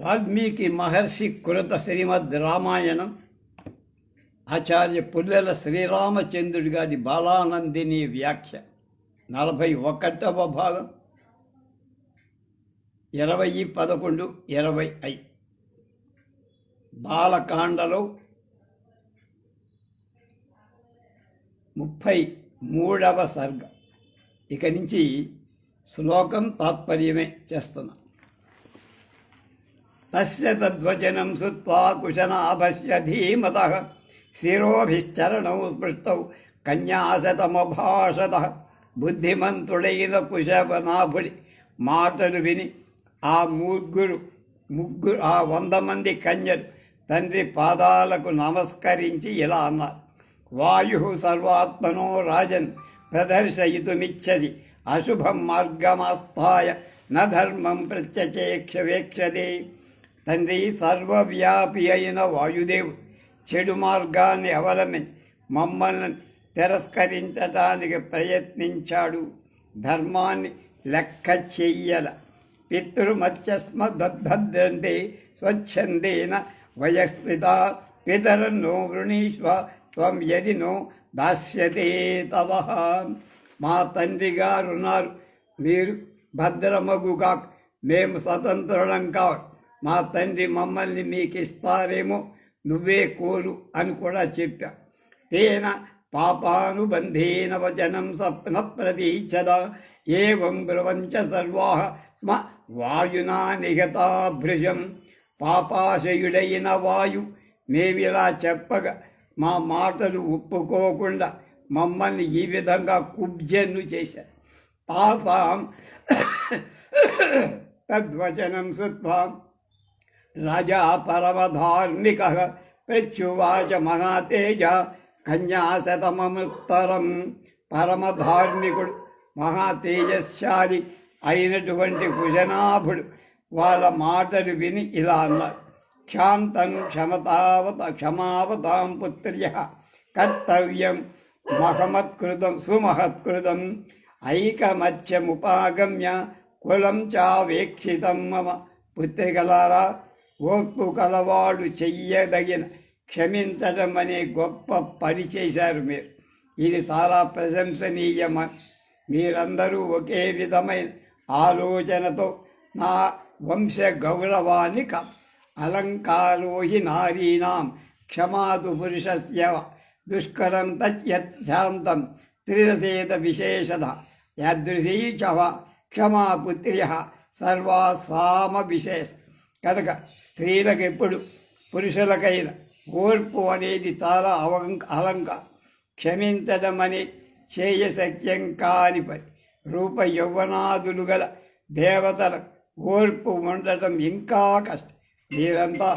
వాల్మీకి మహర్షి కృత శ్రీమద్ రామాయణం ఆచార్య పుల్లెల శ్రీరామచంద్రుడి గారి బాలానందిని వ్యాఖ్య నలభై ఒకటవ భాగం ఇరవై పదకొండు ఇరవై ఐ బాలకాండలో ముప్పై మూడవ సర్గ ఇక నుంచి శ్లోకం తాత్పర్యమే చేస్తున్నా तस्य తద్వచనం శ్రుత్వా కుశనాభస్య ధీమత. शिरोभिश्चरणौ స్పృష్టౌ. కన్యాశతమభాషత. బుద్ధిమంతుడైన కుశవనాభుడి మాటలు విని ఆ ముగ్గురు ముగ్గురు ఆ వంద మంది కన్యలు తండ్రి పాదాలకు నమస్కరించి ఇలా అన్నారు. వాయు సర్వాత్మనో రాజన్ ప్రదర్శయితుమిచ్చసి అశుభం మార్గమాస్థాయ. నధర్మం ప్రత్యచేక్ష వేక్షదే తండ్రి సర్వవ్యాపి అయిన వాయుదేవుడు చెడు మార్గాన్ని అవలంబించి మమ్మల్ని తిరస్కరించడానికి ప్రయత్నించాడు. ధర్మాన్ని లెక్క చెయ్యల. పితృమత్యస్మద్దంటే స్వచ్ఛందేన వయస్విత పితరన్నో వృణీష్వ త్వం యది నో దాస్యతే తవ. మా తండ్రి గారు మీరు భద్రమగుగా మేము స్వతంత్రులం కావాలి. మా తండ్రి మమ్మల్ని మీకు ఇస్తారేమో నువ్వే కోరు అని కూడా చెప్పా. తేన పాపానుబంధేన వచనం సప్న ప్రతీచద ఏం బ్రువంచ సర్వా స్మ వాయునా నిగతా భృజం. పాపాశయుడైన వాయు మేమిలా చెప్పగా మా మాటలు ఒప్పుకోకుండా మమ్మల్ని ఈ విధంగా కుబ్జన్ను చేశారు పాపాం తద్వచనం సుత్వాం రాజా పరమధార్మిక ప్రత్యువాచ మహాతేజ కన్యాశతమముత్తరం పరమధార్మికుడు మహాతేజశాలి అయినటువంటి కుజనాభుడు వాళ్ళ మాటలు విని ఇలా అన్నారు క్షాంతం క్షమతావత క్షమావతాం పుత్ర్య కర్తవ్యం మహమత్కృతం సుమహత్కృతం ఐకమత్యముపాగమ్య కులం చావేక్షితం మమ. పుత్రికలారా ఓర్పు కలవాడు చెయ్యదగిన క్షమించడం అనే గొప్ప పని చేశారు మీరు. ఇది చాలా ప్రశంసనీయమ. మీరందరూ ఒకే విధమైన ఆలోచనతో నా వంశ గౌరవాన్ని క అలంకారో హి నారీణాం క్షమాదు పురుషస్య దుష్కరం తత్ శాంతం త్రిరసేత విశేషత యాదృశీ చ క్షమాపుత్ర్య సర్వాసామ విశేష కనుక స్త్రీలకు ఎప్పుడు పురుషులకైన ఓర్పు అనేది చాలా అవంక అలంక క్షమించడం అనే చేయశక్యం కాని పని. రూప యౌవనాదులు గల దేవతల ఓర్పు ఉండటం ఇంకా కష్టం. మీరంతా